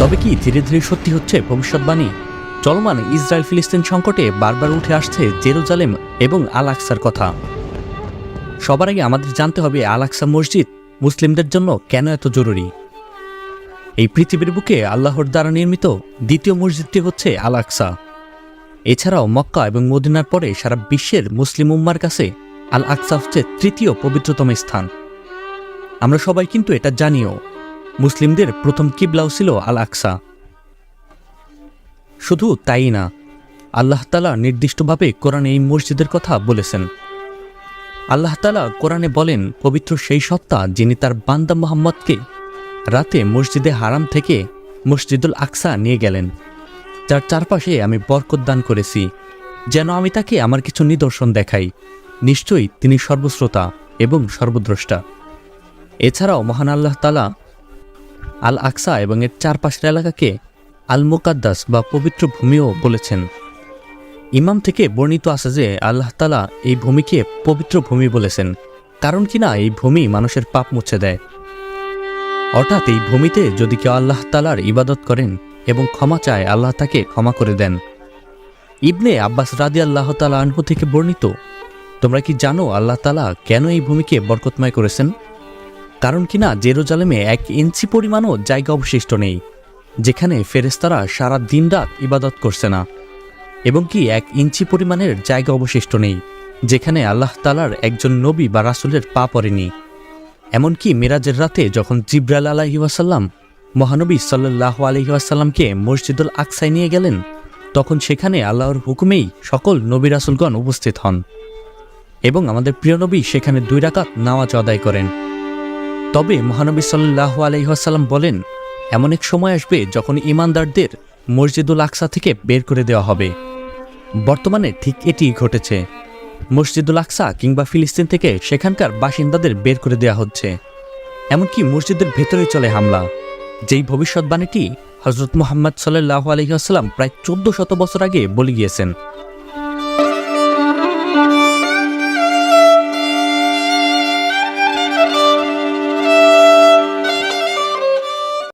তবে কি ধীরে ধীরে সত্যি হচ্ছে ভবিষ্যৎবাণী? চলমান ইসরায়েল ফিলিস্তিন সংকটে বারবার উঠে আসছে জেরুজালেম এবং আল আকসার কথা। সবার আগে আমাদের জানতে হবে আল আকসা মসজিদ মুসলিমদের জন্য কেন এত জরুরি? এই পৃথিবীর বুকে আল্লাহর দ্বারা নির্মিত দ্বিতীয় মসজিদটি হচ্ছে আল আকসা এছাড়াও মক্কা এবং মদিনার পরে সারা বিশ্বের মুসলিম উম্মার কাছে আল আকসা হচ্ছে তৃতীয় পবিত্রতম স্থান। আমরা সবাই কিন্তু এটা জানিও। মুসলিমদের প্রথম কিবলাও ছিল আল আকসা শুধু তাই না, আল্লাহ তালা নির্দিষ্টভাবে কোরআনে এই মসজিদের কথা বলেছেন। আল্লাহ তালা কোরআনে বলেন, পবিত্র সেই সত্তা যিনি তার বান্দা মোহাম্মদকে রাতে মসজিদে হারাম থেকে মসজিদুল আকসা নিয়ে গেলেন, যার চারপাশে আমি বরকত দান করেছি, যেন আমি তাকে আমার কিছু নিদর্শন দেখাই। নিশ্চয়ই তিনি সর্বশ্রোতা এবং সর্বদ্রষ্টা। এছাড়াও মহান আল্লাহ তালা আল আকসা এবং এর চারপাশের এলাকাকে আল মুকাদ্দাস বা পবিত্র ভূমিও বলেছেন। ইমাম থেকে বর্ণিত আছে যে আল্লাহ তালা এই ভূমিকে পবিত্র ভূমি বলেছেন। কারণ কিনা এই ভূমি মানুষের পাপ মুছে দেয়। অর্থাৎ এই ভূমিতে যদি কেউ আল্লাহ তালার ইবাদত করেন এবং ক্ষমা চায়, আল্লাহ তাকে ক্ষমা করে দেন। ইবনে আব্বাস রাদি আল্লাহ তালা আনহু থেকে বর্ণিত, তোমরা কি জানো আল্লাহ তালা কেন এই ভূমিকে বরকতময় করেছেন? কারণ কিনা জেরুজালেমে এক ইঞ্চি পরিমাণও জায়গা অবশিষ্ট নেই, যেখানে ফেরেস্তারা সারা দিন রাত ইবাদত করছে না। এবং কি এক ইঞ্চি পরিমাণের জায়গা অবশিষ্ট নেই, যেখানে আল্লাহ তালার একজন নবী বা রাসুলের পা পড়েনি। এমনকি মিরাজের রাতে যখন জিব্রাল আলাহি ওয়াসাল্লাম মহানবী সাল্লাহ আলহি ওয়াসাল্লামকে মসজিদুল আকসায় নিয়ে গেলেন, তখন সেখানে আল্লাহর হুকুমেই সকল নবী রাসুলগণ উপস্থিত হন। এবং আমাদের প্রিয় নবী সেখানে দুই রাকাত নামাজ আদায় করেন। তবে মহানবী সাল্লাহ আলহিহাসাল্লাম বলেন, এমন এক সময় আসবে যখন ইমানদারদের মসজিদুল আকসা থেকে বের করে দেওয়া হবে। বর্তমানে ঠিক এটি ঘটেছে। মসজিদুল আকসা কিংবা ফিলিস্তিন থেকে সেখানকার বাসিন্দাদের বের করে দেওয়া হচ্ছে। এমনকি মসজিদের ভেতরে চলে হামলা। যেই ভবিষ্যৎবাণীটি হজরত মোহাম্মদ সাল্লাহ আলহিহাস্লাম প্রায় চোদ্দ শত বছর আগে বলে গিয়েছেন।